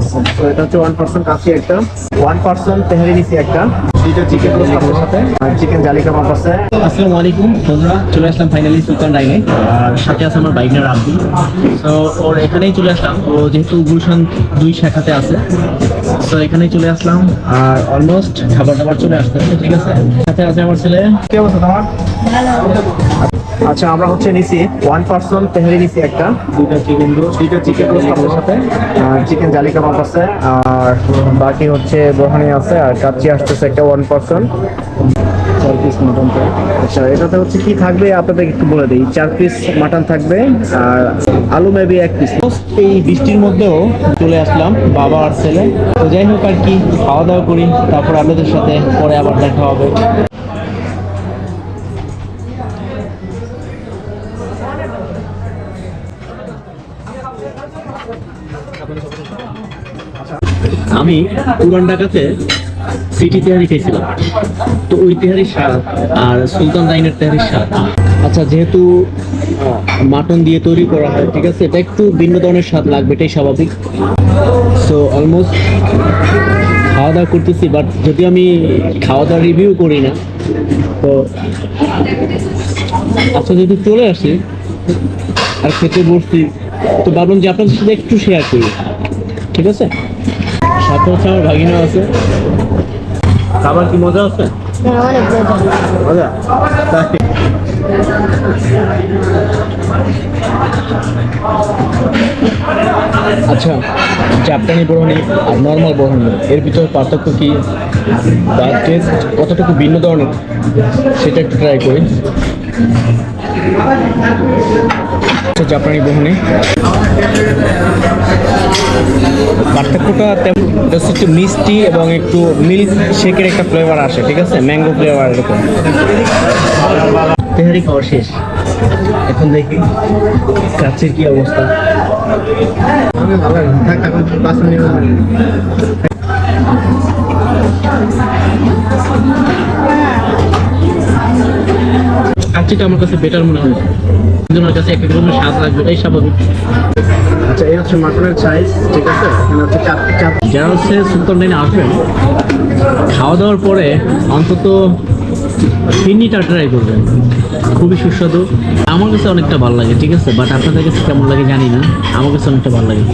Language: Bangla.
পার্সেন্ট তো এটা হচ্ছে ওয়ান পার্সেন্ট কাশি একটা। ওয়ান পার্সেন্ট তেহারি নিছি একটা। দুইটা চিকেন রোস্ট সাথে। চিকেন জালি কাবাব আছে। আসসালামু আলাইকুম বন্ধুরা চলে আসলাম ফাইনালি সুলতান ডাইনে আর সাথে আছে আমার বাইকনার আব্দুল তো ওর এখানেই চলে আসলাম। ও যেহেতু গুলশান দুই শাখাতে আছে। তো এখানেই চলে আসলাম। আর অলমোস্ট খাবার দাবার চলে আসতেছে ঠিক আছে? সাথে আছে আমার ছেলে। কি অবস্থা তোমার? আচ্ছা আমরা হচ্ছে নিছি ওয়ান পার্সন তেহারি নিছি একটা। দুইটা চিকেন রোস্ট দুইটা চিকেন রোস্ট আপনার সাথে। চিকেন জালি কাবাব আছে, আর বাকি হচ্ছে বোহানি আছে, আর কাচ্চি আসতেছে একটা ওয়ান পার্সেন্ট চার পিস মাটন আচ্ছা এটাতে হচ্ছে কি থাকবে? আপনাদের একটু বলে দিই। চার পিস মাটন থাকবে, আর আলু মেবি এক পিস এই বৃষ্টির মধ্যেও চলে আসলাম, বাবা আর ছেলে। তো যাই হোক আর কি খাওয়া দাওয়া করি, তারপর আপনাদের সাথে পরে আবার দেখা হবে। আমি পুরান ঢাকাতে সিটি তেহারি খেয়েছিলাম। তো ওই তেহারির স্বাদ আর সুলতান ডাইনের তেহারির স্বাদ আচ্ছা যেহেতু মাটন দিয়ে তৈরি করা হয়, ঠিক আছে, এটা একটু ভিন্ন ধরনের স্বাদ লাগবে, এটাই স্বাভাবিক। সো অলমোস্ট খাওয়া দাওয়া করতেছি বাট যদি আমি খাওয়া দাওয়া রিভিউ করি না, তো আচ্ছা যদি চলে আসি, আর খেতে বসছি তো ভাবলাম যে আপনাদের সাথে একটু শেয়ার করি। ঠিক আছে? সাথে হচ্ছে আমার ভাগিনা আছে। খাবার কি মজা আছে? মজা আচ্ছা জাপানি বরহনি আর নর্মাল বরহনি এর ভিতরে পার্থক্য কি? বা টেস্ট কতটুকু ভিন্ন ধরনের? সেটা একটু ট্রাই করি। জাপানি বরহনি পার্থক্যটা তেমন একটু মিষ্টি এবং একটু মিল্ক শেকের একটা ফ্লেভার আসে ঠিক আছে? ম্যাঙ্গো ফ্লেভার এরকম। তেহারি খাওয়া শেষ। এখন দেখি কাছের কি অবস্থা। কাচ্চিটা আমার কাছে বেটার মনে হয়। আমার কাছে এক এক রকমের স্বাদ লাগবে এটাই স্বাভাবিক। আচ্ছা এই হচ্ছে মাটনের সাইজ ঠিক আছে? এখানে হচ্ছে চার চার যারা হচ্ছে সুলতান ডাইনে আসবেন খাওয়া দাওয়ার পরে অন্তত ফিরনিটা ট্রাই করবেন। খুবই সুস্বাদু। আমার কাছে অনেকটা ভালো লাগে ঠিক আছে? বাট আপনাদের কাছে কেমন লাগে জানি না। আমার কাছে অনেকটা ভালো লাগে।